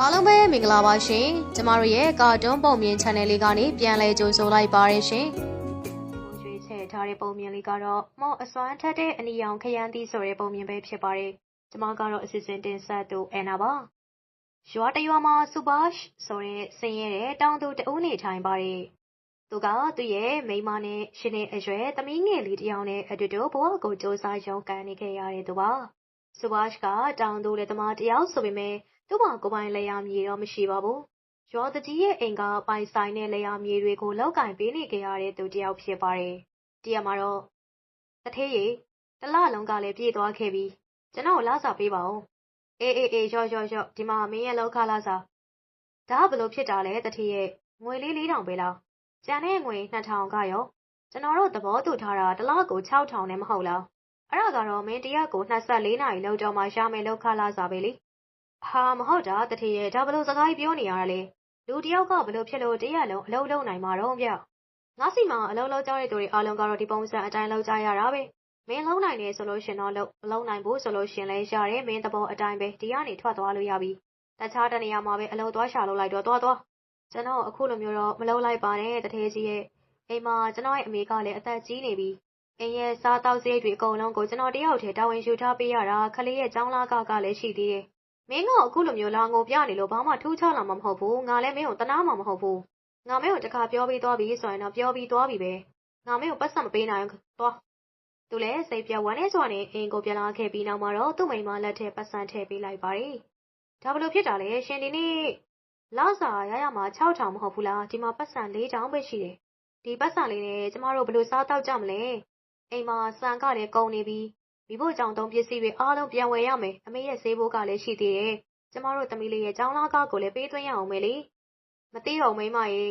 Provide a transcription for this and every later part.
အားလုံးပဲမင်္ဂလာပါရှင်ကျမတို့ရဲ့ကာတွန်းပုံမြင် channel လေးကနေပြန်လည်ကြိုဆိုလိုက်ပါရရှင်ရွေးချယ်ထားတဲ့ပုံမြင်လေးကတော့မော့အစွမ်းထက်တဲ့အနီရောင်ခရမ်းသီးဆိုတဲ့ပုံမြင်ပဲဖြစ်ပါတယ်ကျမကတော့အစီအစဉ်တင်ဆက်သူအန်နာပါရွာတရွာမှာစူပါရှ်ဆိုတဲ့ဆင်းရဲတဲ့တောင်သူတဦးနေထိုင်ပါတယ်သူကသူ့ရဲ့မိန်းမနဲ့ရှင်နေအရွယ်သမီးငယ်လေးတစ်ယောက်နဲ့အတူတူဘဝကိုစ조사ရုန်းကန်နေခဲ့ရတဲ့သူပါစူပါရှ်ကတောင်သူလက်သမားတစ်ယောက်ဆိုပေမဲ့ သူ့မှာကိုယ်ပိုင်လယ်ယာမြေတော့ မရှိပါဘူး။ရွာသူကြီးရဲ့အိမ်က ပိုင်ဆိုင်တဲ့လယ်ယာမြေတွေကို လုပ်ကိုင်ပေးနေခဲ့ရတဲ့သူတစ်ယောက် ဖြစ်ပါတယ်။တရက်မှာတော့ သူဌေးရေတလလုံးကလည်း ပြည့်သွားခဲ့ပြီ။ကျနော့်ကို လစာပေးပါဦး။အေးအေးအေး လျော့လျော့လျော့ ဒီမှာ မင်းရဲ့လုပ်ခလစာ။ဒါက ဘယ်လိုဖြစ်တာလဲ သူဌေးရဲ့။ငွေလေး၄,၀၀၀ပဲလား။ကျန်တဲ့ငွေ၂,၀၀၀ကရော။ကျနော်တို့ သဘောတူထားတာတလကို၆,၀၀၀နဲ့ မဟုတ်လား။အဲဒါကတော့ မင်းတရက်ကို ၂၄ နာရီလုပ်တော့မှ ရမယ့် လုပ်ခလစာပဲလေ ဟာမဟုတ်တာတထေရဲ့ဒါဘလို့စကားပြောနေရတာလဲလူတယောက်ကဘလို့ဖြစ်လို့တရက်လုံးအလုံးလုံးနိုင်မှာတော့ဗျငါစီမှာအလုံးလုံးကြတဲ့သူတွေအားလုံးကတော့ဒီပုံစံအတိုင်းလောက်ကြရတာပဲမင်းလုံးနိုင်နေဆိုလို့ရှင်တော့လုံးမလုံးနိုင်ဘူးဆိုလို့ရှင်လဲရတယ်မင်းသဘောအတိုင်းပဲဒီကနေထွက်သွားလို့ရပြီတခြားတနေရာမှာပဲအလုံးသွားရှာလို့လိုက်တော့သွားသွားကျွန်တော်အခုလိုမျိုးတော့မလုံးလိုက်ပါနဲ့တထေကြီးရဲ့အိမ်မှာကျွန်တော်ရဲ့အမေကလည်းအသက်ကြီးနေပြီအိမ်ရဲ့စားတောက်စရိတ်တွေအကုန်လုံးကိုကျွန်တော်တယောက်တည်းတာဝန်ယူထားပေးရတာခလေးရဲ့ចောင်းလာကကလည်းရှိသေးတယ် မင်းကအခုလိုမျိုးလာငိုပြနေလို့ဘာမှထူးခြားလာမှာမဟုတ်ဘူးငါလည်းမင်းကိုတနာမှာမဟုတ်ဘူးငါမင်းကိုတခါပြောပြီးသွားပြီဆိုရင်တော့ပြောပြီးသွားပြီပဲငါမင်းကိုပတ်စံမပေးနိုင်ဘူးသွားသူလည်းစိတ်ပြဝမ်းနေစွာနဲ့အိမ်ကိုပြန်လာခဲ့ပြီးနောက်မှာတော့သူ့မိန်းမလက်ထဲပတ်စံထည့်ပေးလိုက်ပါတယ်ဒါဘလို့ဖြစ်တာလဲရှင်ဒီနေ့လာစာရရမှာ6000မဟုတ်ဘူးလားဒီမှာပတ်စံ4000ပဲရှိတယ်ဒီပတ်စံလေးနဲ့ကျမတို့ဘလို့စားတော့ကြမလဲအိမ်မှာစံကလည်းကုန်နေပြီး မိဖို့ကြောင့်သုံးပစ္စည်းတွေအားလုံးပြန်ဝယ်ရမယ်အမေရဲ့ဈေးဘိုးကလည်းရှိသေးတယ်ကျမတို့သမီးလေးရဲ့ကျောင်းလာကားကိုလည်းပေးသွင်းရအောင်မယ်လေမသိတော့မိမရေ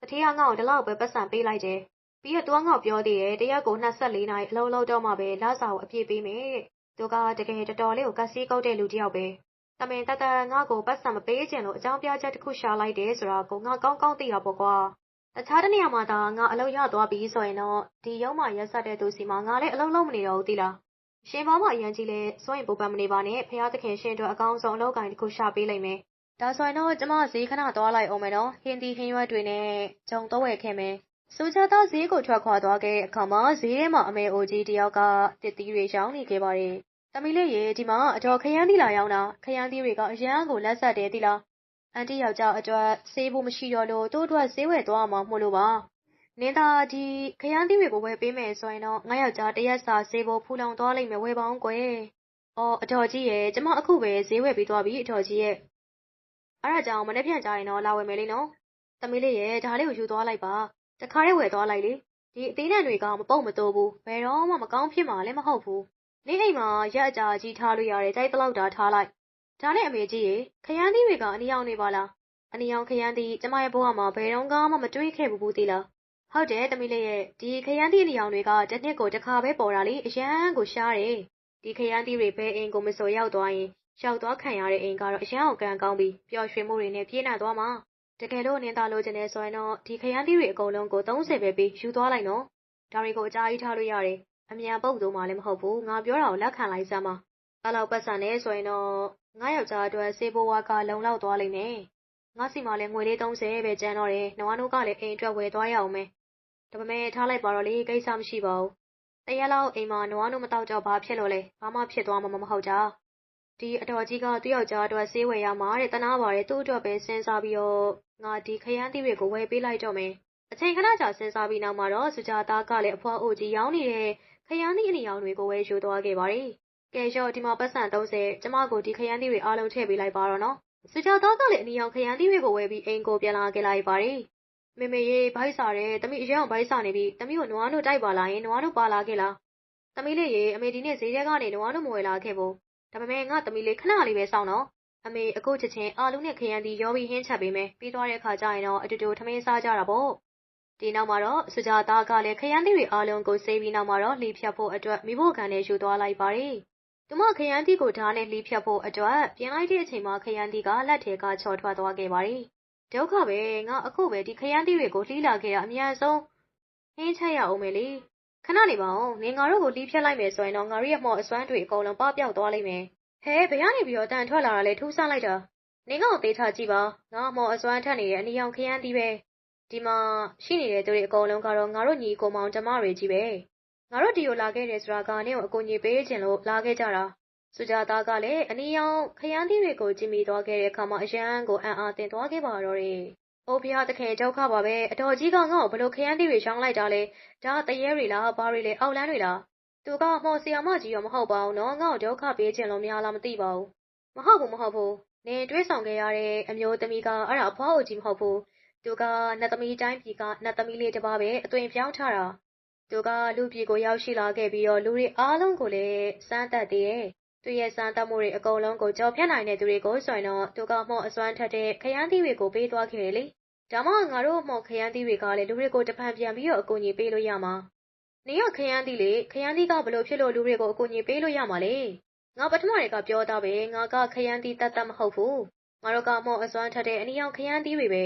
တထေးကငါ့ကိုဒီလောက်ပဲပတ်စံပေးလိုက်တယ်ပြီးတော့သူကငါ့ကိုပြောသေးတယ်တရက်ကို24နာရီအလုံးလုံးတော့မှပဲလစာကိုအပြည့်ပေးမယ်တဲ့သူကတကယ်တော်တော်လေးကိုကစီးကုတ်တဲ့လူတစ်ယောက်ပဲတမင်တတငါ့ကိုပတ်စံမပေးချင်လို့အကြောင်းပြချက်တစ်ခုရှာလိုက်တယ်ဆိုတာကိုငါကောင်းကောင်းသိတာပေါ့ကွာတခြားတနေရာမှာသာငါအလုပ်ရသွားပြီဆိုရင်တော့ဒီရုံးမှာရက်ဆက်တဲ့သူစီမှာငါလည်းအလုပ်လုပ်မနေတော့ဘူးသိလား ရှင်ဘောင်းမအရန်ကြီးလဲစိုးရင်ပူပန်မနေပါနဲ့ဖះသခင်ရှင်တို့အကောင်းဆုံး အလုပ်ကိုင်တစ်ခု ရှာပေးလိုက်မယ် ဒါဆိုရင်တော့ ကျမ ဈေးခဏသွားလိုက်အောင်မယ်နော် ဟင်းဒီဟင်းရွက်တွေနဲ့ ဂျုံတော့ဝယ်ခဲ့မယ်စူချာသားဈေးကို ထွက်ခွာသွားခဲ့အခါမှာ ဈေးထဲမှာ အမေအိုကြီးတယောက်ကတစ်သီးတွေ ရောင်းနေခဲ့ပါတယ်တမီလေးရေ ဒီမှာအတော်ခရမ်းသီး လာရောင်းတာ ခရမ်းသီးတွေက အရန်ကိုလက်ဆက်တယ်သီလား အန်တီယောက်ျားအတွက် ဆေးဖို့မရှိတော့လို့တို့အတွက်ဆေးဝယ်သွားမှာမို့လို့ပါ နင်သာဒီခရမ်းသီးတွေကို ဝယ်ပေးမယ်ဆိုရင်တော့ ငါယောက်ျားတရက်စာဈေးဖို့ဖူလုံသွားလိမ့်မယ် ဝယ်ပေါင်းကွယ်။အော်အတော်ကြီးရဲ့ကျမအခုပဲ ဈေးဝယ်ပြီးသွားပြီအတော်ကြီးရဲ့။အဲ့ဒါကြောင့် မနေ့ပြန်ကြရင်တော့ လာဝယ်မယ်လေနော်။သမီးလေးရဲ့ဒါလေးကို ယူသွားလိုက်ပါ။တခါတည်း ဝယ်သွားလိုက်လေ။ဒီအသေးနဲ့တွေက မပုတ်မတိုးဘူး။ဘယ်တော့မှ မကောင်းဖြစ်မှာလည်း မဟုတ်ဘူး။နေ့အိမ်မှာ ရက်အကြာကြီးထားလို့ရတယ် ကြိုက်တလောက်တာထားလိုက်။ဒါနဲ့ အမေကြီးရေ ခရမ်းသီးတွေက အနီရောင်နေပါလား။အနီရောင်ခရမ်းသီး ကျမရဲ့ဘဝမှာ ဘယ်တော့မှ မတွေးခဲ့ဘူးဘူး သိလား ဟုတ်တယ်သမီးလေးရဲ့ဒီခရမ်းသီးအနီရောင်တွေကတစ်နှစ်ကိုတစ်ခါပဲပေါ်တာလေအရန်ကိုရှားတယ်ဒီခရမ်းသီးတွေဘယ်အိမ်ကိုမဆိုရောက်သွားရင်ရောက်သွားခံရတဲ့အိမ်ကတော့အရန်အောင်ကန်ကောင်းပြီးပျော်ရွှင်မှုတွေနဲ့ပြည့်နှက်သွားမှာတကယ်လို့နင်းသားလို့ချင်နေဆိုရင်တော့ဒီခရမ်းသီးတွေအကုန်လုံးကို30ပဲပြီးယူသွားလိုက်နော်ဒါတွေကိုအကြာကြီးထားလို့ရတယ်အမြန်ပုတ်သုံးမှလည်းမဟုတ်ဘူးငါပြောတာကိုလက်ခံလိုက်စမ်းပါအဲ့လောက်ပတ်စံနေဆိုရင်တော့ငါယောက်ျားအတွက်စေဘိုဝါကလုံလောက်သွားလိမ့်မယ်ငါစီမှာလည်းငွေလေး30ပဲကျန်တော့တယ်နဝါနုကလည်းအိမ်အတွက်ဝယ်သွားရအောင်မယ် ဒါပေမဲ့ ထားလိုက်ပါတော့လေ ကိစ္စမရှိပါဘူးတရက်လောက် အိမ်မှာ နွားနို့မတောက်တော့ဘာဖြစ်လို့လဲ ဘာမှ ဖြစ်သွားမှာ မဟုတ်ကြဒီအတော်ကြီးက သူ့ယောက်ျားအတွက် ဆေးဝယ်ရမှာတဲ့တနာပါတယ် သူ့အတွက်ပဲ စဉ်းစားပြီးတော့ ငါ ဒီခရမ်းသီးတွေကို ဝယ်ပေးလိုက်တော့မယ် အချိန်ခဏကြာ စဉ်းစားပြီးနောက်မှာတော့စူဂျာသားကလည်း အဖွားအိုကြီးရောင်းနေတဲ့ ခရမ်းသီး အနီရောင်တွေကိုဝယ်ယူသွားခဲ့ပါတယ် ကဲရော့ ဒီမှာပတ်စံ30ကျမကို ဒီခရမ်းသီးတွေအားလုံး ထည့်ပေးလိုက်ပါတော့နော်စူဂျာသားကလည်း အနီရောင် ခရမ်းသီးတွေကိုဝယ်ပြီး အိမ်ကို ပြန်လာခဲ့လိုက်ပါတယ် မေမေရေဘိုက်စားတယ်တမိအရင်ကဘိုက်စားနေပြီတမိကိုနွားတို့တိုက်ပါလာရင်နွားတို့ပါလာခဲ့လားတမိလေးရေအမေဒီနေ့ဈေးထဲကနေနွားတို့မဝယ်လာခဲ့ဘူးဒါပေမဲ့ငါတမိလေးခဏလေးပဲစောင့်တော့အမေအခုချက်ချင်းအာလူနဲ့ခရမ်းသီးရောပြီးဟင်းချက်ပေးမယ်ပြီးသွားတဲ့အခါကျရင်တော့အတူတူထမင်းစားကြတာပေါ့ဒီနောက်မှာတော့စူဂျာသားကလည်းခရမ်းသီးတွေအားလုံးကိုစေးပြီးနောက်မှာတော့လှီဖြတ်ဖို့အတွက်မိဖို့ခံနဲ့ယူသွားလိုက်ပါတယ်သူမခရမ်းသီးကိုဓာတ်နဲ့လှီဖြတ်ဖို့အတွက်ပြင်လိုက်တဲ့အချိန်မှာခရမ်းသီးကလက်ထဲကချော်ထွက်သွားခဲ့ပါတယ် ဒုက္ခပဲငါအခုပဲဒီခရမ်းသီးတွေကိုလှီးလာခဲ့တာအများဆုံးဟင်းချက်ရအောင်မယ်လေခဏနေပါဦးနေငါတို့ကိုလှီးဖြတ်လိုက်မယ်ဆိုရင်တော့ငါတို့ရဲ့မော်အစွမ်းတွေအကုန်လုံးပပျောက်သွားလိမ့်မယ်ဟဲဘယ်ကနေပြီးတော့တန်ထွက်လာတာလဲထူးဆန်းလိုက်တာနင်ကောင်သေးချကြည့်ပါငါမော်အစွမ်းထက်နေတဲ့အနီရောင်ခရမ်းသီးပဲဒီမှာရှိနေတဲ့သူတွေအကုန်လုံးကတော့ငါတို့ညီကိုမောင်ဓမ္မတွေကြီးပဲငါတို့ဒီကိုလာခဲ့တယ်ဆိုတာကနင့်ကိုအကူအညီပေးခြင်းလို့လာခဲ့ကြတာ စူကြသားကလည်း အနီရောင် ခရမ်းသီးတွေကို ကြည့်မိသွားခဲ့တဲ့အခါမှာ အရန်ကို အံ့အားသင့်သွားခဲ့ပါတော့တယ်။အိုဘုရားသခင် ဒုက္ခပါပဲအတော်ကြီးက ငါ့ကိုဘလို့ခရမ်းသီးတွေရှောင်းလိုက်တာလဲ ဒါတရေတွေလား ဘာတွေလဲ အောက်လန်းတွေလား သူကမော်ဆီယာမကြီးရောမဟုတ်ပါဘူးနော် ငါ့ကို ဒုက္ခပေးခြင်းလို့ များလား မသိပါဘူး မဟုတ်ဘူး မဟုတ်ဘူး နင်တွေးဆောင်ခဲ့ရတဲ့ အမျိုးသမီးက အဲ့ဒါအဖွားအိုကြီး မဟုတ်ဘူး သူက နတ်သမီးတိုင်းပြည်က နတ်သမီးလေးတစ်ပါးပဲ အသွင်ပြောင်းထားတာ သူက လူပြည်ကို ရောက်ရှိလာခဲ့ပြီးတော့ လူတွေအားလုံးကိုလည်း စမ်းသပ်သေးတယ် သူရဲ့စမ်းသပ်မှုတွေ အကုန်လုံးကိုကြော်ဖြတ်နိုင်တဲ့သူတွေကိုဆိုရင်တော့ သူကမော့အစွမ်းထက်တဲ့ ခရမ်းသီးတွေကို ပေးသွားခဲ့တယ်လေ ဒါမှ ငါတို့မော့ခရမ်းသီးတွေကလည်း လူတွေကိုတပံပြန်ပြီးတော့ အကူအညီပေးလို့ရမှာနေရခရမ်းသီးလေ ခရမ်းသီးကဘလို့ဖြစ်လို့ လူတွေကို အကူအညီပေးလို့ရမှာလေငါ ပထမတွေကပြောတာပဲ ငါက ခရမ်းသီးတတ်တတ်မဟုတ်ဘူး ငါတို့ကမော့အစွမ်းထက်တဲ့ အနီရောင် ခရမ်းသီးတွေပဲ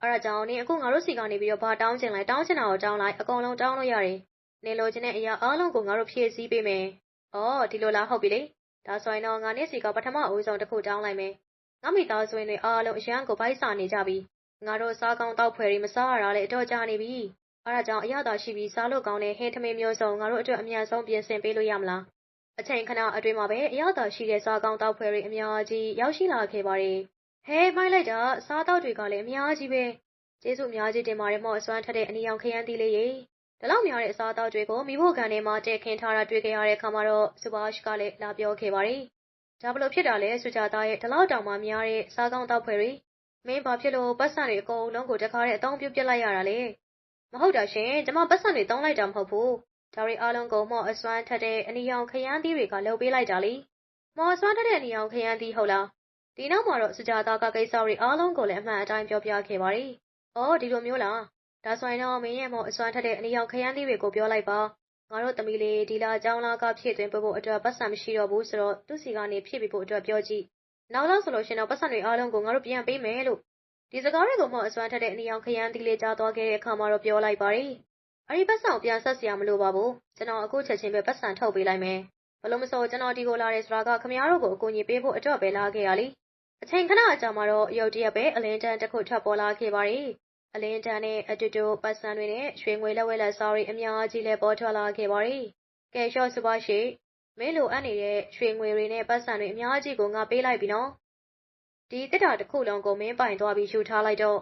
အဲ့ဒါကြောင့် နင် အခု ငါတို့စီကနေပြီးတော့ ဘာတောင်းချင်လိုက် တောင်းချင်တာကို တောင်းလိုက် အကုန်လုံး တောင်းလို့ရတယ် နင်လိုချင်တဲ့အရာအားလုံးကို ငါတို့ ဖြည့်ဆည်းပေးမယ်။အော် ဒီလိုလား ဟုတ်ပြီလေ။ ဒါဆိုရင်တော့ငါနဲ့စီကပထမအဦးဆုံးတစ်ခုတောင်းလိုက်မယ်။ငါမိသားစုဝင်တွေအားလုံးအရန်ကိုဗိုက်စာနေကြပြီ။ငါတို့စားကောင်းတောက်ဖွယ်တွေမစားရတာလည်းအတော့ကြာနေပြီ။အဲ့ဒါကြောင့်အရသာရှိပြီးစားလို့ကောင်းတဲ့ဟင်းထမင်းမျိုးစုံငါတို့အတွက်အမြန်ဆုံးပြင်ဆင်ပေးလို့ရမလား။အချိန်ခဏအတွင်းမှာပဲအရသာရှိတဲ့စားကောင်းတောက်ဖွယ်တွေအများကြီးရောက်ရှိလာခဲ့ပါတယ်။ဟဲမိုက်လိုက်တာစားတောက်တွေကလည်းအများကြီးပဲ။ကျေးဇူးအများကြီးတင်ပါတယ်မော့အစွမ်းထက်တဲ့အနီရောင်ခရမ်းသီးလေးရေ။ ဒီလောက်များတဲ့အစားအသောက်တွေကိုမိဖို့ကန်ထဲမှာတည့်ခင်းထားတာတွေ့ခဲ့ရတဲ့အခါမှာတော့စူပါရှ်ကလည်းလာပြောခဲ့ပါတယ်။ဒါဘလို့ဖြစ်တာလဲစူကြသားရဲ့ဒီလောက်တောင်မှများတဲ့စားကောင်းတောက်ဖွယ်တွေမင်းဘာဖြစ်လို့ပတ်စံတွေအကုန်လုံးကိုတခါတည်းအသုံးပြုတ်ပြစ်လိုက်ရတာလဲ။မဟုတ်တာရှင်ကျမပတ်စံတွေသုံးလိုက်တာမဟုတ်ဘူး။ဒါတွေအားလုံးကိုမော့အစွမ်းထက်တဲ့အနီရောင်ခရမ်းသီးတွေကလှုပ်ပေးလိုက်တာလေ။မော်အစွမ်းထက်တဲ့အနီရောင်ခရမ်းသီးဟုတ်လား။ဒီနောက်မှာတော့စူကြသားကကိစ္စတွေအားလုံးကိုလည်းအမှန်အတိုင်းပြောပြခဲ့ပါတယ်။အော်ဒီလိုမျိုးလား။ ဒါဆိုရင်တော့မင်းရဲ့မော်အစွမ်းထက်တဲ့အနီရောင်ခရမ်းသီးတွေကိုပြောလိုက်ပါ။ငါတို့သမီးလေးဒီလအကြောင်းလားကဖြည့်သွင်းပေးဖို့အတွက်ပတ်စံမရှိတော့ဘူးဆိုတော့သူ့စီကနေဖြည့်ပေးဖို့အတွက်ပြောကြည့်။နောက်လောက်ဆိုလို့ရှင်တော့ပတ်စံတွေအားလုံးကိုငါတို့ပြန်ပေးမယ်လို့ဒီစကားတွေကိုမော်အစွမ်းထက်တဲ့အနီရောင်ခရမ်းသီးလေးကြားသွားခဲ့တဲ့အခါမှာတော့ပြောလိုက်ပါတယ်။အဲဒီပတ်စံကိုပြန်ဆက်စရာမလိုပါဘူး။ကျွန်တော်အခုချက်ချင်းပဲပတ်စံထုတ်ပေးလိုက်မယ်။ဘလို့မဆိုကျွန်တော်ဒီကိုလာတယ်ဆိုတာကခမည်းတော်ကိုအကူအညီပေးဖို့အတွက်ပဲလာခဲ့ရလေ။အချိန်ခဏအကြာမှာတော့ရုတ်တရက်ပဲအလင်းတန်းတစ်ခုထပ်ပေါ်လာခဲ့ပါတယ်။ အလင်းတန်းနဲ့ အတူတူပတ်စံတွေနဲ့ ရွှေငွေလက်ဝဲလက်စားတွေ အများကြီးလည်း ပေါ်ထွက်လာခဲ့ပါတယ်။ကဲလျှော့စပါရှိမင်းလိုအပ်နေတဲ့ ရွှေငွေတွေနဲ့ပတ်စံတွေ အများကြီးကို ငါပေးလိုက်ပြီနော်။ဒီတစ်တာတစ်ခုလုံးကို မင်းပိုင်သွားပြီး ယူထားလိုက်တော့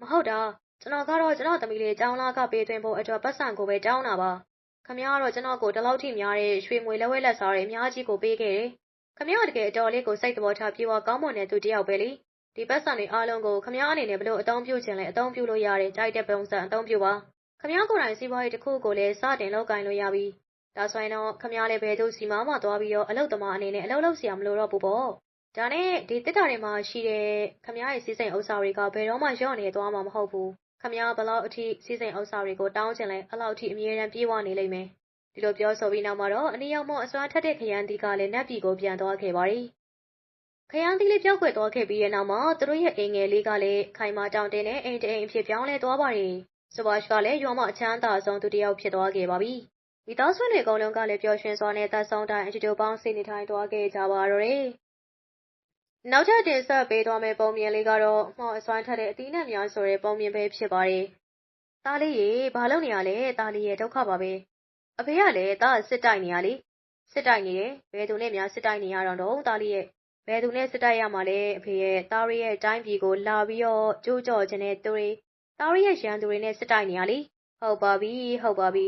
မဟုတ်တာ ကျွန်တော်ကတော့ ကျွန်တော်သမီးလေးចောင်းလာကပေးသွင်းဖို့အတွက်ပတ်စံကိုပဲတောင်းတာပါ။ခမရတော့ ကျွန်တော်ကို ဒီလောက်ထိများတဲ့ ရွှေငွေလက်ဝဲလက်စားတွေ အများကြီးကို ပေးခဲ့တယ်။ခမရတကယ် အတော်လေးကို စိတ်တော်ထား ပြေဝကောင်းမွန်တဲ့သူတယောက်ပဲလေ။ ဒီပိုက်ဆံတွေအားလုံးကိုခမည်းအနေနဲ့ဘလို့အသုံးပြုခြင်းလဲအသုံးပြုလို့ရတယ်ကြိုက်တဲ့ပုံစံအသုံးပြုပါခမည်းကိုယ်တိုင်စီးပွားရေးတစ်ခုကိုလည်းစတင်လုပ်ကိုင်လို့ရပြီဒါဆိုရင်တော့ခမည်းလည်းဘယ်သူစီမမှသွားပြီးတော့အလုပ်သမားအနေနဲ့အလုပ်လုပ်စရာမလိုတော့ဘူးပေါ့ဒါနဲ့ဒီတစ်တာတွေမှာရှိတဲ့ခမည်းရဲ့စီးစိမ်ဥစ္စာတွေကဘယ်တော့မှရော့နေသွားမှာမဟုတ်ဘူးခမည်းဘလောက်အထိစီးစိမ်ဥစ္စာတွေကိုတောင်းခြင်းလဲအလောက်အထိအမြဲတမ်းပြေးဝနေလိမ့်မယ်ဒီလိုပြောဆိုပြီးနောက်မှာတော့အနည်းရောက်မအစွမ်းထက်တဲ့ခရမ်းဒီကလည်းနတ်ပြည်ကိုပြန်သွားခဲ့ပါရီ ခရမ်းသီးလေးပြောက်ကွယ်သွားခဲ့ပြီးတဲ့နောက်မှာ သူတို့ရဲ့ အိမ်ငယ်လေးကလည်းခိုင်မာတောင့်တင်းတဲ့ အိမ်တအိမ်အဖြစ် ပြောင်းလဲသွားပါတယ်။စဝါရှ်ကလည်း ရွာမအချမ်းသာဆုံး သူတစ်ယောက် ဖြစ်သွားခဲ့ပါပြီ။မိသားစုတွေ အကုန်လုံးကလည်း ပျော်ရွှင်စွာနဲ့ သက်ဆုံးတိုင်း အတူတူပေါင်းစိတ်နေထိုင်သွားခဲ့ကြပါတော့တယ်။နောက်ထပ် တင်ဆက်ပေးသွားမယ့် ပုံမြင်လေးကတော့ မှော်အစွမ်းထက်တဲ့ အသီးနှံများဆိုတဲ့ ပုံမြင်ပဲ ဖြစ်ပါတယ်။သားလေးရေ ဘာလုပ်နေရလဲ သားလေးရဲ့ ဒုက္ခပါပဲ။အဖေကလည်း သား စစ်တိုက်နေရလေ။စစ်တိုက်နေတယ် ဘယ်သူနဲ့များ စစ်တိုက်နေရတော့တော့သားလေးရဲ့ ဘယ်သူနဲ့စစ်တိုက်ရမှာလဲအဖေရဲ့သားရီရဲ့တိုင်းပြည်ကိုလာပြီးတော့ကြိုးကြော်ခြင်းနဲ့သူတွေသားရီရဲ့ရန်သူတွေနဲ့စစ်တိုက်နေရလေဟုတ်ပါပြီဟုတ်ပါပြီ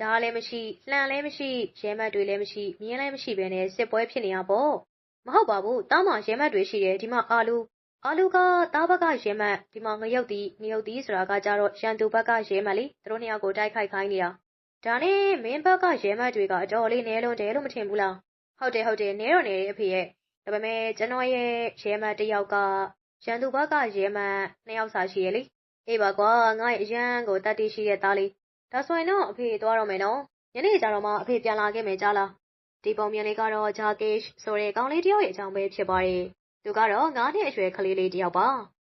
ဒါလည်းမရှိလှန်လည်းမရှိရဲမတ်တွေလည်းမရှိမြင်းလည်းမရှိဘဲနဲ့စစ်ပွဲဖြစ်နေရပေါ့မဟုတ်ပါဘူးတားမှာရဲမတ်တွေရှိတယ်ဒီမှာအာလူအာလူကတားဘက်ကရဲမတ်ဒီမှာငရုတ်တီငရုတ်တီဆိုတာကကြတော့ရန်သူဘက်ကရဲမတ်လေသူတို့နှစ်ယောက်ကိုတိုက်ခိုက်ခိုင်းနေတာဒါနဲ့မင်းဘက်ကရဲမတ်တွေကအတော်လေးနဲလုံးတယ်လို့မထင်ဘူးလားဟုတ်တယ်ဟုတ်တယ်နဲတော့နေတယ်အဖေရဲ့ ဒါပေမဲ့ကျွန်တော်ရဲ့ရဲမတ်တစ်ယောက်ကရန်သူဘက်ကရဲမတ်နှစ်ယောက်စာရှိရလေအေးပါကွာငါ့ရဲ့အရန်ကိုတတ်တိရှိတဲ့သားလေးဒါဆိုရင်တော့အဖေသွားတော့မယ်နော်ညနေကျတော့မှအဖေပြန်လာခဲ့မယ်ကြားလားဒီပုံမြင်လေးကတော့ဂျာကေ့ရှ်ဆိုတဲ့ကောင်လေးတယောက်ရဲ့အကြောင်းပဲဖြစ်ပါတယ်သူကတော့ငါးနှစ်အရွယ်ကလေးလေးတယောက်ပါ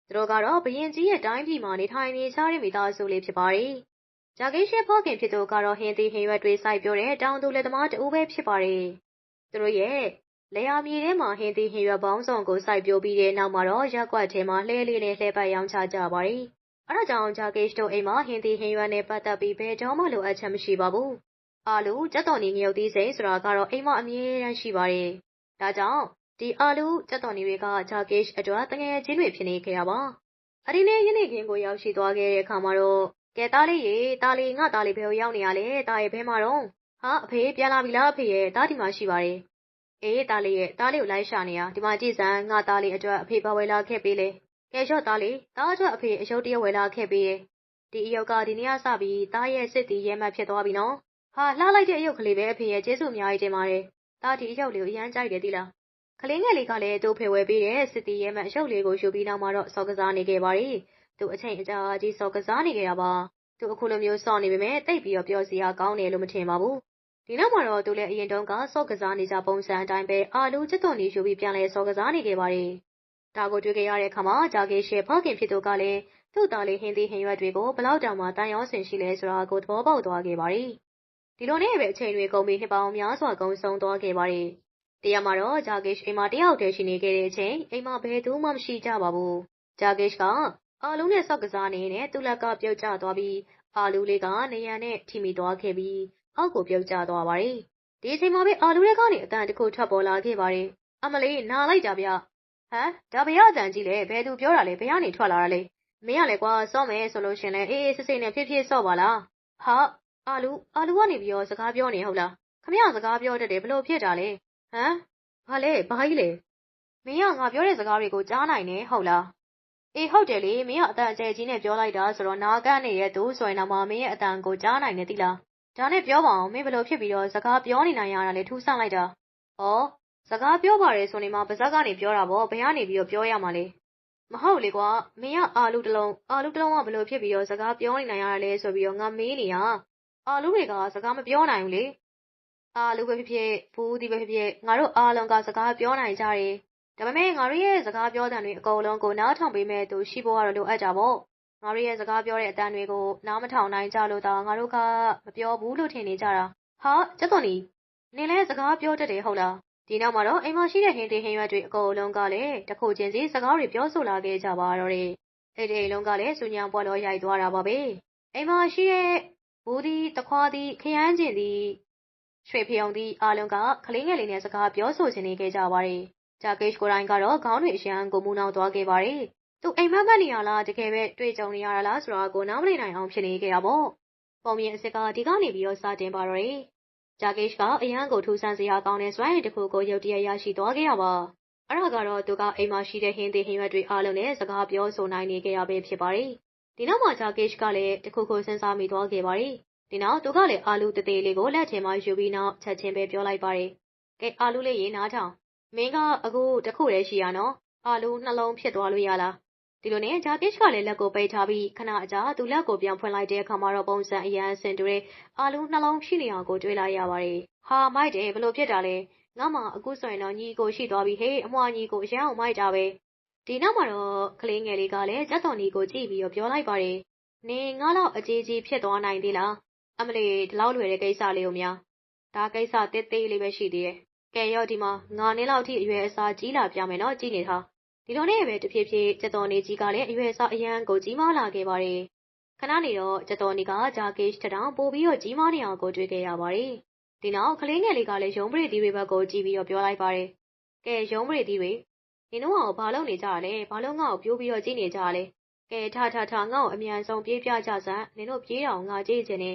သူတို့ကတော့ဘရင်ကြီးရဲ့တိုင်းပြည်မှာနေထိုင်နေကြတဲ့မိသားစုလေးဖြစ်ပါတယ်ဂျာကေ့ရှ်ဖောခင်ဖြစ်သူကတော့ဟင်းသီးဟင်းရွက်တွေစိုက်ပျိုးတဲ့တောင်သူလက်သမားတူပဲဖြစ်ပါတယ်သူတို့ရဲ့ လေယာမြေထဲမှာ ဟင်းသီးဟင်းရွက်ပေါင်းစုံကို စိုက်ပျိုးပြီးတဲ့နောက်မှာတော့ရက်ကွက်ထဲမှာ လှဲလေးနဲ့ လှဲပတ်ရောင်းချကြပါတယ်။အဲဒါကြောင့်ဂျာကေ့ရှ်တို့အိမ်မှာ ဟင်းသီးဟင်းရွက်နဲ့ ပတ်သက်ပြီး ဘယ်တော့မှ လိုအပ်ချက်မရှိပါဘူး။အာလူကြက်တော်နီ ငရုတ်သီးစိမ်းဆိုတာကတော့ အိမ်မှာ အမြဲတမ်းရှိပါတယ်။ဒါကြောင့် ဒီအာလူကြက်တော်နီတွေကဂျာကေ့ရှ်အတွက်တငယ်ချင်းတွေ ဖြစ်နေခဲ့တာပါ။အဒီနေ့ယနေ့ခင်းကို ရောက်ရှိသွားခဲ့တဲ့အခါမှာတော့ ကဲ သားလေးရေ သားလေး ငါသားလေး ဘယ်ကိုရောက်နေရလဲ သားရဲ့ဘဲမှာတော့ဟာ အဖေ ပြန်လာပြီလား အဖေရဲ့သား ဒီမှာရှိပါတယ် အေးသားလေးရဲ့သားလေးကိုလိုက်ရှာနေတာဒီမှာကြည့်စမ်းငါသားလေးအတွက်အဖေပါဝယ်လာခဲ့ပေးလေကဲရော့သားလေးသားအတွက်အဖေအယုတ်တရဝယ်လာခဲ့ပေးတယ်ဒီအယုတ်ကဒီနေ့ကစပြီးသားရဲ့စစ်တီရဲမှတ်ဖြစ်သွားပြီနော်ဟာလှလိုက်တဲ့အယုတ်ကလေးပဲအဖေရဲ့ကျေးဇူးအများကြီးတင်ပါတယ်သားဒီအယုတ်လေးကိုအရန်ကြိုက်တယ်သီလားကလေးငယ်လေးကလည်းသူ့ဖေဝယ်ပေးတဲ့စစ်တီရဲမှတ်အယုတ်လေးကိုယူပြီးနောက်မှာတော့စော်ကစားနေခဲ့ပါတယ်သူအချိန်အကြာကြီးစော်ကစားနေခဲ့တာပါသူအခုလိုမျိုးစော်နေပေမဲ့တိတ်ပြီးတော့ပြောစရာကောင်းတယ်လို့မထင်ပါဘူး ဒီနောက်မှာတော့ သူလည်း အရင်တုန်းကစော့ကစားနေကြပုံစံအတိုင်းပဲ အာလူချက်သွန်ကြီးယူပြီး ပြန်လဲစော့ကစားနေခဲ့ပါတယ်။ဒါကို တွေ့ခဲ့ရတဲ့အခါမှာ ဂျာဂေရှေဖခင်ဖြစ်သူကလည်း သူ့သားလေး ဟင်းသီးဟင်းရွက်တွေကိုဘလောက်တောင်မှတန်ရောဆင်ရှိလဲဆိုတာကို သဘောပေါက်သွားခဲ့ပါတယ်။ဒီလိုနဲ့ပဲ အချိန်တွေကုန်ပြီး နှစ်ပေါင်းများစွာ ကုန်ဆုံးသွားခဲ့ပါတယ်။တရားမှာတော့ ဂျာဂေရှအိမ်မှာ တယောက်တည်း ရှိနေခဲ့တဲ့အချိန် အိမ်မှာ ဘယ်သူမှ မရှိကြပါဘူး။ဂျာဂေရှကအာလူနဲ့စော့ကစားနေနဲ့ သူ့လက်က ပြုတ်ကျသွားပြီး အာလူလေးကနေရန်နဲ့ ထိမိသွားခဲ့ပြီး အောက်ကိုပြုတ်ကျသွားပါတယ်။ဒီအချိန်မှာပဲအာလူတွေကနေအတန်တခုထွက်ပေါ်လာခဲ့ပါတယ်။အမလေးနာလိုက်ကြဗျ။ဟမ်ဒါဘရအတန်ကြီးလေဘယ်သူပြောတာလဲဘယ်ကနေထွက်လာတာလဲ။မင်းကလည်းကွာစော့မယ်ဆိုလို့ရှင်လဲအေးအေးစစ်စစ်နဲ့ဖြစ်ဖြစ်စော့ပါလား။ဟာအာလူအာလူကနေပြီးတော့စကားပြောနေဟုတ်လား။ခမရစကားပြောတတ်တယ်ဘလို့ဖြစ်တာလဲ။ဟမ်ဘာလဲဘာကြီးလဲ။မင်းကငါပြောတဲ့စကားတွေကိုကြားနိုင်နေဟုတ်လား။အေးဟုတ်တယ်လေမင်းကအတန်အကျယ်ကြီးနဲ့ပြောလိုက်တာဆိုတော့နာကန်းနေတဲ့သူဆိုရင်တော့မင်းရဲ့အတန်ကိုကြားနိုင်နေသီလား ဒါနဲ့ပြောပါအောင်မင်းဘယ်လိုဖြစ်ပြီးတော့စကားပြောနေနိုင်ရတာလဲထူးဆန်းလိုက်တာ။ဩစကားပြောပါတယ်ဆိုနေမှပါဇက်ကနေပြောတာပေါ့ဘယ်ကနေပြီးတော့ပြောရမှာလဲ။မဟုတ်လေကွာမင်းကအာလူတလုံးအာလူတလုံးကဘယ်လိုဖြစ်ပြီးတော့စကားပြောနေနိုင်ရတာလဲဆိုပြီးတော့ငါမေးနေရ။အာလူတွေကစကားမပြောနိုင်ဘူးလေ။အာလူပဲဖြစ်ဖြစ်ဘူးဒီပဲဖြစ်ဖြစ်ငါတို့အားလုံးကစကားပြောနိုင်ကြတယ်။ဒါပေမဲ့ငါတို့ရဲ့စကားပြောတဲ့တွေအကုန်လုံးကိုနားထောင်ပေးမဲ့သူရှိဖို့ကတော့လိုအပ်ကြပါ့။ ငါတို့ရဲ့စကားပြောတဲ့အတန်တွေကို နားမထောင်နိုင်ကြလို့သာငါတို့ကမပြောဘူးလို့ထင်နေကြတာဟာကျက်သွန်နီနင်လည်းစကားပြောတတ်တယ်ဟုတ်လားဒီနောက်မှာတော့အိမ်မှာရှိတဲ့ဟင်းသေးဟင်းရွက်တွေအကုန်လုံးကလည်းတခုချင်းစီစကားတွေပြောဆိုလာခဲ့ကြပါတော့တယ်အဲ့ဒီအိမ်လုံးကလည်းစူညံပွက်လို့ရိုက်သွားတာပါပဲအိမ်မှာရှိတဲ့ဘူးဒီတခွားဒီခရမ်းကျင်ဒီရွှေဖျုံဒီအားလုံးကကလေးငယ်လေးနဲ့စကားပြောဆိုနေခဲ့ကြပါတယ်ဂျာကိတ်ကိုရိုင်းကတော့ခေါင်းတွေအရန်ကိုမူနောင်သွားခဲ့ပါတယ် သူအိမ်မက်မက်နေရလား တကယ်ပဲ တွေ့ကြုံနေရတာလားဆိုတာကို နားမလည်နိုင်အောင် ဖြစ်နေခဲ့တာပေါ့ ပုံမြင်အစ်စ်က ဒီကနေပြီးတော့ စတင်ပါတော့တယ်ဂျာဂိတ်ကအရန်ကို ထူဆန်းစရာကောင်းတဲ့ စွမ်းရည်တစ်ခုကို ရုတ်တရက် ရရှိသွားခဲ့ရပါ အဲ့ဒါကတော့ သူက အိမ်မှာရှိတဲ့ ဟင်းသေးဟင်းရွက်တွေအားလုံးနဲ့ စကားပြောဆိုနိုင်နေခဲ့ရပဲ ဖြစ်ပါတယ် ဒီနောက်မှာဂျာဂိတ်ကလည်း တခုခု စဉ်းစားမိသွားခဲ့ပါတယ် ဒီနောက် သူကလည်း အာလူတသေးလေးကို လက်ထဲမှာယူပြီးနောက် ချက်ချင်းပဲ ပြောလိုက်ပါတယ် ကဲ အာလူလေးရေ နားထောင် မင်းက အခု တခုတည်းရှိရနော် အာလူနှလုံးဖြစ်သွားလို့ရလား ဒီလိုနဲ့ ဂျာကစ်ကလည်း လက်ကိုပိတ်ထားပြီး ခဏအကြာ သူလက်ကို ပြန်ဖွင့်လိုက်တဲ့အခါမှာတော့ ပုံစံအရန်ဆင်တူတဲ့ အာလူနှလုံးရှိနေအောင်ကို တွေးလိုက်ရပါတယ်။ဟာမိုက်တယ်ဘလို့ဖြစ်တာလဲ။ငါမှအခုဆိုရင်တော့ ညီကိုရှိသွားပြီဟေးအမွှာညီကို အရန်အောင်မိုက်တာပဲ။ဒီနောက်မှာတော့ ကလေးငယ်လေးကလည်း ကြက်တော်ညီကို ကြည့်ပြီးတော့ ပြောလိုက်ပါတယ်။နင် ငါတော့အကြီးကြီး ဖြစ်သွားနိုင်သေးလား။အမလီဒီလောက်လွယ်တဲ့ကိစ္စလေးကိုများ။ဒါကိစ္စတစ်သေးလေးပဲ ရှိသေးတယ်။ကဲ ရော့ ဒီမှာ ငါ နင်းလောက်ထိ အရွယ်အစား ကြီးလာပြမယ်နော် ကြည့်နေထား။ ဒီလိုနဲ့ပဲတဖြည်းဖြည်းကျက်တော်နေကြီးကလည်းအရွယ်စားအရန်ကိုကြီးမားလာခဲ့ပါတယ်။ခဏနေတော့ကျက်တော်နေကဂျာကေ့ရှ်တောင်ပို့ပြီးတော့ကြီးမားနေအောင်ကိုတွေ့ခဲ့ရပါတယ်။ဒီနောက်ကလေးငယ်လေးကလည်းရုံးပရိသီတွေဘက်ကိုကြည့်ပြီးတော့ပြောလိုက်ပါတယ်။ကဲရုံးပရိသီတွေနင်တို့ကဘာလုပ်နေကြလဲဘာလို့ငါ့ကိုပြိုးပြီးတော့ကြည့်နေကြလဲကဲထထထငါ့ကိုအမြန်ဆုံးပြေးပြကြစမ်းနင်တို့ပြေးအောင်ငါကြည့်ချင်နေ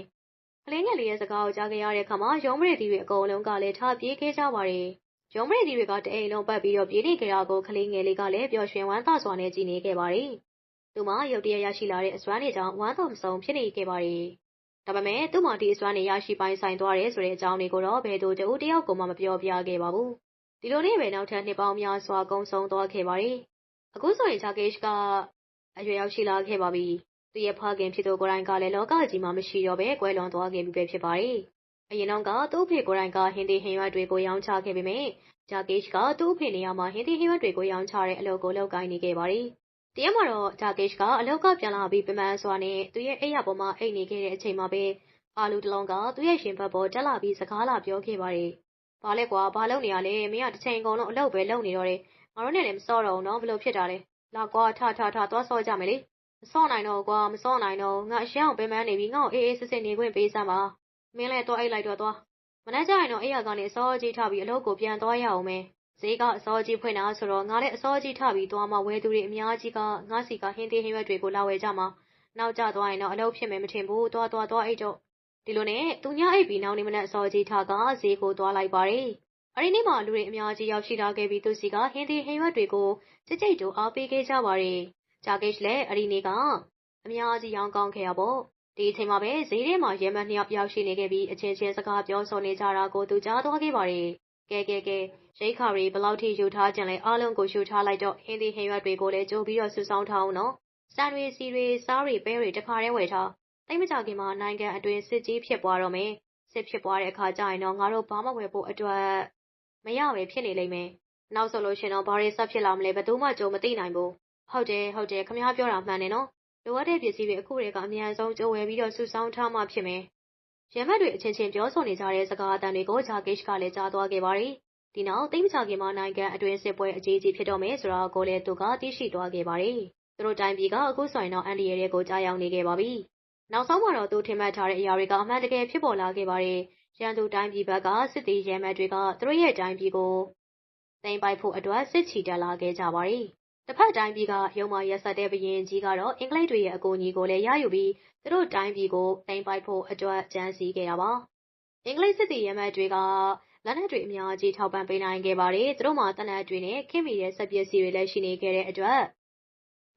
ကလေးငယ်လေးရဲ့စကားကိုကြားခဲ့ရတဲ့အခါမှာရုံးပရိသီတွေအကုန်လုံးကလည်းထပြေးခဲ့ကြပါတယ် ရုံးမရီတီတွေက တအိမ်လုံးပတ်ပြီးတော့ ပြေးနေကြတာကို ကလေးငယ်လေးကလည်း ပျော်ရွှင်ဝမ်းသာစွာနဲ့ ကြည်နေခဲ့ပါတယ်။သူမရုတ်တရက်ရရှိလာတဲ့အစွမ်းတွေကြောင့် ဝမ်းသာမဆုံးဖြစ်နေခဲ့ပါတယ်။ဒါပေမဲ့ သူ့မှာ ဒီအစွမ်းတွေ ရရှိပိုင်းဆိုင်သွားတယ်ဆိုတဲ့အကြောင်းတွေကိုတော့ ဘယ်သူတဦးတယောက်ကိုမှ မပြောပြခဲ့ပါဘူး။ဒီလိုနဲ့ပဲ နောက်ထပ်နှစ်ပေါင်းများစွာ ကုန်ဆုံးသွားခဲ့ပါတယ်။အခုဆိုရင်ဂျာကေ့ရှ်ကအရွယ်ရောက်ရှိလာခဲ့ပါပြီ။သူရဲ့ဖခင်ဖြစ်သူကိုယ်တိုင်ကလည်း လောကကြီးမှာ မရှိတော့ဘဲ ကွယ်လွန်သွားခဲ့ပြီပဲ ဖြစ်ပါတယ်။ အရင်တုန်းက သူ့အဖေကိုယ်တိုင်က ဟင်းသီးဟင်းရွက်တွေကို ရောင်းချခဲ့ပေမဲ့ဂျာကေ့ချ်ကသူ့အဖေနေရာမှာ ဟင်းသီးဟင်းရွက်တွေကို ရောင်းချတဲ့ အလုပ်ကို လုပ်ကိုင်နေခဲ့ပါတယ်။တရားမှာတော့ဂျာကေ့ချ်ကအလုပ်ကပြန်လာပြီးပမန်စွာနဲ့ သူ့ရဲ့အိပ်ယာပေါ်မှာ အိပ်နေခဲ့တဲ့အချိန်မှာပဲ အာလူတလုံးက သူ့ရဲ့ရှင်ဘက်ပေါ် တက်လာပြီး စကားလာပြောခဲ့ပါတယ်။ဘာလဲကွာ ဘာလုပ်နေရလဲ မင်းကတစ်ချိန်ကုန်လုံး အလုပ်ပဲလုပ်နေတော့တယ် ငါတို့နဲ့လည်း မစောတော့ဘူးနော် ဘယ်လိုဖြစ်တာလဲ လာကွာ ထထထ သွားစောကြမယ်လေ မစောနိုင်တော့ကွာ မစောနိုင်တော့ငါအရှမ်းအောင်ပင်ပန်းနေပြီ ငါ့ကို အေးအေးစစ်စစ်နေခွင့်ပေးစမ်းပါ မင်းလည်းတော့အိတ်လိုက်တော့သွားမနေ့ကျရင်တော့အိယာကနေအစောကြီးထပြီးအလုပ်ကိုပြန်သွားရအောင်မယ်ဈေးကအစောကြီးဖွင့်တာဆိုတော့ငါလည်းအစောကြီးထပြီးသွားမှဝယ်သူတွေအများကြီးကငါစီကဟင်းသေးဟင်းရွက်တွေကိုလာဝယ်ကြမှာနောက်ကျသွားရင်တော့အလုပ်ဖြစ်မယ်မထင်ဘူးသွားသွားသွားအိတ်တော့ဒီလိုနဲ့သူညအိပ်ပြီးနောက်နေ့မနက်အစောကြီးထကဈေးကိုသွားလိုက်ပါတယ်အဲဒီနေ့မှာလူတွေအများကြီးရောက်ရှိလာခဲ့ပြီးသူစီကဟင်းသေးဟင်းရွက်တွေကိုကြိတ်ကြိတ်တို့အားပေးခဲ့ကြပါတယ်ဂျာဂိတ်လည်းအဲဒီနေ့ကအများကြီးရောင်းကောင်းခဲ့ရပေါ့ ဒီအချိန်မှာပဲ ဈေးထဲမှာရဲမတ်နှစ်ယောက်ရောက် ရှိနေခဲ့ပြီး အချင်းချင်းစကားပြောဆိုနေကြတာကို သူကြားသွားခဲ့ပါတယ် ကဲကဲကဲ ရိတ်ခါရီဘလောက်ထိ ယူထားကြလဲ အားလုံးကို ယူထားလိုက်တော့ ဟင်းသီးဟင်းရွက်တွေကိုလည်း ကြိုးပြီးတော့ဆူဆောင်းထားအောင်နော်စံတွေစီတွေစားတွေ ပဲတွေ တခါတည်း ဝယ်ထားတိတ်မကြခင်မှာ နိုင်ငံအတွင်း စစ်ကြီးဖြစ်ပွားတော့မယ် စစ်ဖြစ်ပွားတဲ့အခါကျရင်တော့ ငါတို့ ဘာမှဝယ်ဖို့အတွက် မရပဲဖြစ်နေလိမ့်မယ် နောက်ဆိုလို့ရှင်တော့ ဘာတွေဆက်ဖြစ်လာမလဲ ဘယ်သူမှ ကြိုမသိနိုင်ဘူး ဟုတ်တယ် ဟုတ်တယ်ခမ ्या ပြောတာ မှန်တယ်နော် လိုအပ်တဲ့ပစ္စည်းတွေ အခုတွေကအများဆုံး ကြိုးဝယ်ပြီးတော့ဆူဆောင်းထားမှဖြစ်မယ်ရမတ်တွေအချင်းချင်း ပြောဆိုနေကြတဲ့ စကားအတန်တွေကိုဂျာဂိတ်ကလည်း ကြားသွားခဲ့ပါတယ် ဒီနောက်တိတ်မကြခင်မှာ နိုင်ငံအတွင်း စစ်ပွဲအကြီးကြီးဖြစ်တော့မယ်ဆိုတာကိုလည်း သူက သိရှိသွားခဲ့ပါတယ် သူတို့တိုင်းပြည်က အခုဆိုရင်တော့ အန်ဒီရဲတွေကိုကြားရောက်နေခဲ့ပါပြီ နောက်ဆုံးမှာတော့ သူထင်မှတ်ထားတဲ့အရာတွေက အမှန်တကယ် ဖြစ်ပေါ်လာခဲ့ပါတယ် ရန်သူတိုင်းပြည်ဘက်က စစ်သည်ရဲမတ်တွေက သူတို့ရဲ့တိုင်းပြည်ကို သိမ်းပိုက်ဖို့အတွက် စစ်ချီတက်လာခဲ့ကြပါတယ် တစ်ဖက်တိုင်းပြည်ကရုံမာရက်ဆက်တဲ့ဘရင်ကြီးကတော့ အင်္ဂလိပ်တွေရဲ့ အကူအညီကိုလည်း ရယူပြီး သူတို့တိုင်းပြည်ကို သိမ်းပိုက်ဖို့အတွက် ကြံစည်ခဲ့တာပါ အင်္ဂလိပ်စစ်သည်ရဲမတ်တွေက လက်နက်တွေ အများကြီး ထောက်ပံ့ပေးနိုင်ခဲ့ပါတယ် သူတို့မှာတနက်တွေနဲ့ခင်မီရဲ့ စက်ပစ္စည်းတွေလည်း ရှိနေခဲ့တဲ့အတွက်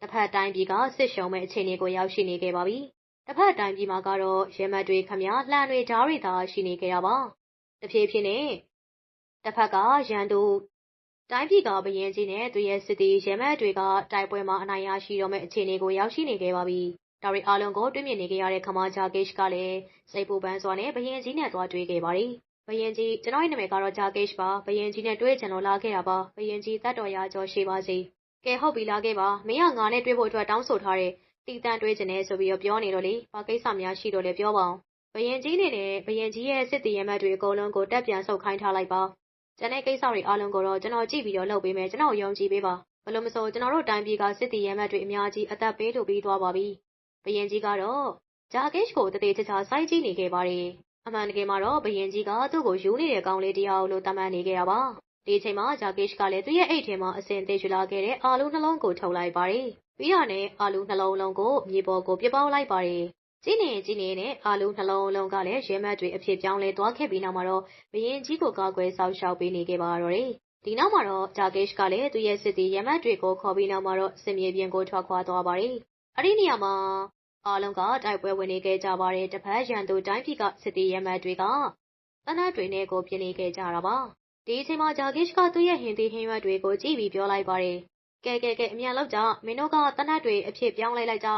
တစ်ဖက်တိုင်းပြည်က စစ်ရှုံမဲ့အခြေအနေကို ရောက်ရှိနေခဲ့ပါပြီတစ်ဖက်တိုင်းပြည်မှာကတော့ရဲမတ်တွေ ခမလှန်တွေ ဓားတွေသာ ရှိနေခဲ့တာပါ တဖြည်းဖြည်းနဲ့တစ်ဖက်က ရန်သူ တိုင်းပြည်ကဘရင်ကြီးနဲ့ သူရဲ့စစ်သည် ရဲမတ်တွေက တိုက်ပွဲမှာ အနိုင်ရရှိတော့မဲ့အခြေအနေကို ရောက်ရှိနေခဲ့ပါပြီ ဒါရီအားလုံးကို တွေ့မြင်နေကြရတဲ့ခမာဂျာဂိတ်ကလည်း စိတ်ပူပန်းစွာနဲ့ဘရင်ကြီးနဲ့ သွားတွေ့ခဲ့ပါတယ်ဘယင်ကြီး ကျွန်တော်ရဲ့နာမည်ကတော့ဂျာကိတ်ပါဘယင်ကြီးနဲ့ တွေ့ချင်လို့ လာခဲ့တာပါဘယင်ကြီးတတ်တော်ရာကျော်ရှိပါစေ ကဲ ဟုတ်ပြီ လာခဲ့ပါ မင်းက ငါနဲ့တွေ့ဖို့အတွက် တောင်းဆိုထားတဲ့တီတန်တွေ့ချင်တယ်ဆိုပြီးတော့ပြောနေတော့လေ ဘာကိစ္စများရှိတော့လဲ ပြောပါအောင်ဘယင်ကြီးနေနဲ့ဘယင်ကြီးရဲ့ စစ်တီရမတ်တွေ အကုန်လုံးကိုတက်ပြန်ဆုတ်ခိုင်းထားလိုက်ပါ ကျန်တဲ့ကိစ္စတွေအားလုံးကိုတော့ကျွန်တော်ကြည့်ပြီးတော့လုပ်ပေးမယ်ကျွန်တော်ယုံကြည်ပေးပါဘလို့မဆိုကျွန်တော်တို့တိုင်းပြည်ကစစ်တီရမတ်တွေအများကြီးအသက်ပေးထုတ်ပြီးသွားပါပြီဘယင်ကြီးကတော့ဂျာကိတ်ကိုတသေးချာချာစိုက်ကြည့်နေခဲ့ပါတယ်အမှန်တကယ်မှာတော့ဘယင်ကြီးကသူ့ကိုယူနေတဲ့ကောင်လေးတယောက်လို့တမန်နေခဲ့တာပါဒီအချိန်မှာဂျာကိရှ်ကလည်းသူ့ရဲ့အိတ်ထဲမှာအစင်သေးချလာခဲ့တဲ့အာလူနှလုံးကိုထုတ်လိုက်ပါတယ်ပြီးရနဲ့အာလူနှလုံးလုံးကိုမြေပေါ်ကိုပြပေါက်လိုက်ပါတယ် ကြည့်နေကြည့်နေနဲ့ အာလူနှလုံးလုံးကလည်း ရဲမတ်တွေအဖြစ် ပြောင်းလဲသွားခဲ့ပြီးနောက်မှာတော့ဘယင်ကြီးကို ကာကွယ်ဆောက်ရှောက်ပေးနေခဲ့ပါတော့တယ် ဒီနောက်မှာတော့ဂျာကိရှ်ကလည်း သူ့ရဲ့စစ်သည် ရဲမတ်တွေကို ခေါ်ပြီးနောက်မှာတော့စင်မြေပြင်ကို ထွက်ခွာသွားပါတယ် အဲ့ဒီနေရာမှာ အားလုံးက တိုက်ပွဲဝင်နေခဲ့ကြပါတယ်တစ်ဖက် ရန်သူတိုင်းပြည်က စစ်တီရဲမတ်တွေကတနတ်တွေနဲ့ကိုပြင်းနေခဲ့ကြတာပါ ဒီအချိန်မှာဂျာဂစ်က သူ့ရဲ့ဟင်ဒီဟင်းရွက်တွေကို ကြည့်ပြီး ပြောလိုက်ပါတယ် ကဲကဲကဲ အမြန်လောက်ကြ မင်းတို့ကတနတ်တွေအဖြစ် ပြောင်းလဲလိုက်ကြ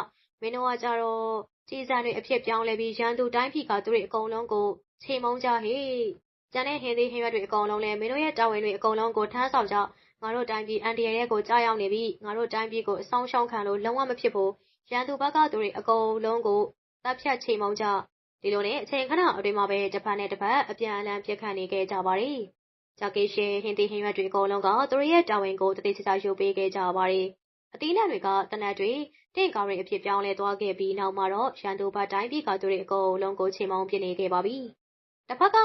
မင်းတို့ကကြတော့ ကြီးစံတွေအဖြစ်ပြောင်းလဲပြီး ရန်သူတိုင်းပြည်က သူတွေအကုန်လုံးကို ချိန်မုံကြဟေ့ ကျန်တဲ့ ဟင်းသီးဟင်းရွက်တွေ အကုန်လုံးလည်း မင်းတို့ရဲ့ တာဝန်တွေ အကုန်လုံးကို ထမ်းဆောင်ကြ ငါတို့တိုင်းပြည် အန်ဒီရဲကိုကြားရောက်နေပြီ ငါတို့တိုင်းပြည်ကို အဆောင်ရှောင်းခံလို့ လုံးဝမဖြစ်ဘူးရန်သူဘက်က သူတွေအကုန်လုံးကိုတပ်ဖြတ် ချိန်မောင်းကြ ဒီလိုနဲ့ အချိန်ခဏအတွင်းမှာပဲတစ်ဖက်နဲ့တစ်ဖက် အပြန်အလှန်ပြစ်ခတ်နေခဲ့ကြပါတယ်။ဂျာကေရှင် ဟင်တီဟင်ရွက်တွေ အကုန်လုံးက သူတို့ရဲ့တာဝန်ကိုတတိချာချာယူပေးခဲ့ကြပါတယ်။အသီးနှံတွေကတနက်တွေ တင့်ကားတွေအဖြစ်ပြောင်းလဲသွားခဲ့ပြီးနောက်မှာတော့ ရန်သူဘက်တိုင်း ပြည်ကသူတွေအကုန်လုံးကို ချိန်မောင်းပြစ်နေခဲ့ပါပြီ။တစ်ဖက်က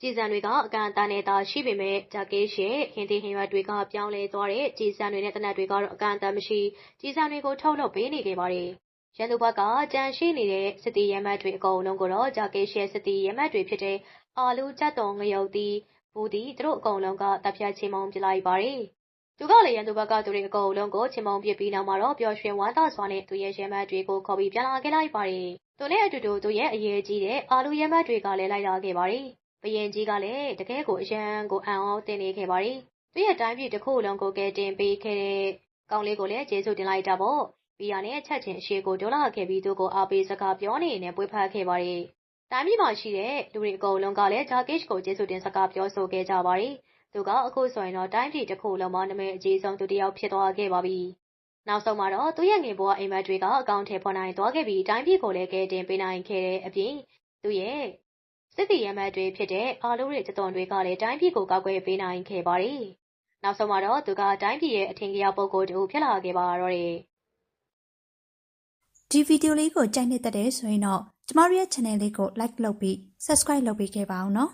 ကြည်စံတွေက အကန့်အသတ်နဲ့သာရှိပေမဲ့ဂျာကေးရဲ့ ဟင်းသီးဟင်းရွက်တွေက ပြောင်းလဲသွားတဲ့ကြည်စံတွေနဲ့တနက်တွေကတော့ အကန့်အသတ်မရှိကြည်စံတွေကို ထုတ်လုပ်ပေးနေခဲ့ပါတယ်။ရန်သူဘက်ကကြံရှိနေတဲ့ စစ်တီရဲမတ်တွေ အကုန်လုံးကိုတော့ဂျာကေးရဲ့ စစ်တီရဲမတ်တွေဖြစ်တဲ့ အာလူကြက်တုံငရုတ်တီဘူတီသူတို့အကုန်လုံးကတပ်ဖြတ်ချင်းမုံပြလိုက်ပါတယ်။ သူကလည်း ရန်သူဘက်က သူတွေအကုန်လုံးကို ချင်းမုံပြပြီးနောက်မှာတော့ ပျော်ရွှင်ဝမ်းသာစွာနဲ့ သူရဲ့ရဲမတ်တွေကို ခေါ်ပြီး ပြန်လာခဲ့လိုက်ပါတယ်။သူနဲ့အတူတူ သူရဲ့ အရေးကြီးတဲ့ အာလူရဲမတ်တွေကလည်း လိုက်လာခဲ့ပါတယ်။ဘယင်ကြီးကလည်း တကယ်ကို အရန်ကို အံ့ဩတင်နေခဲ့ပါတယ်။သူ့ရဲ့တိုင်းပြည်တစ်ခုလုံးကိုကဲတင်ပေးခဲ့တဲ့ ကောင်လေးကိုလည်း ကျေးဇူးတင်လိုက်တာပေါ့။ပြီးရနဲ့ ချက်ချင်း အရှိကိုဒေါ်လာခဲ့ပြီး သူ့ကို အားပေးစကားပြောနေနေပွေးဖက်ခဲ့ပါတယ်။တိုင်းပြည်မှာရှိတဲ့ လူတွေအကုန်လုံးကလည်း ဂျာကစ်ကို ကျေးဇူးတင်စကား ပြောဆိုခဲ့ကြပါတယ်။ သူကအခုဆိုရင်တော့တိုင်းပြည်တစ်ခုလုံးမှာနာမည်အကြီးဆုံးသူတစ်ယောက်ဖြစ်သွားခဲ့ပါပြီ။နောက်ဆုံးမှာတော့သူ့ရဲ့ငယ်ဘဝအိမ်မက်တွေကအကောင့်ထဲပေါ်နိုင်သွားခဲ့ပြီးတိုင်းပြည်ကိုလည်းကဲတင်ပေးနိုင်ခဲ့တဲ့အပြင်သူ့ရဲ့စစစ်စီရဲမတ်တွေဖြစ်တဲ့အာလူတွေကျသွန်တွေကလည်းတိုင်းပြည်ကိုကောက်ွယ်ပေးနိုင်ခဲ့ပါတယ်။နောက်ဆုံးမှာတော့သူကတိုင်းပြည်ရဲ့အထင်ကြီးပုဂ္ဂိုလ်တူဖြစ်လာခဲ့ပါတော့တယ်။ဒီဗီဒီယိုလေးကိုကြိုက်နှစ်သက်တယ်ဆိုရင်တော့ကျမတို့ရဲ့ channel လေးကို like လုပ်ပြီး subscribe လုပ်ပေးခဲ့ပါအောင်နော်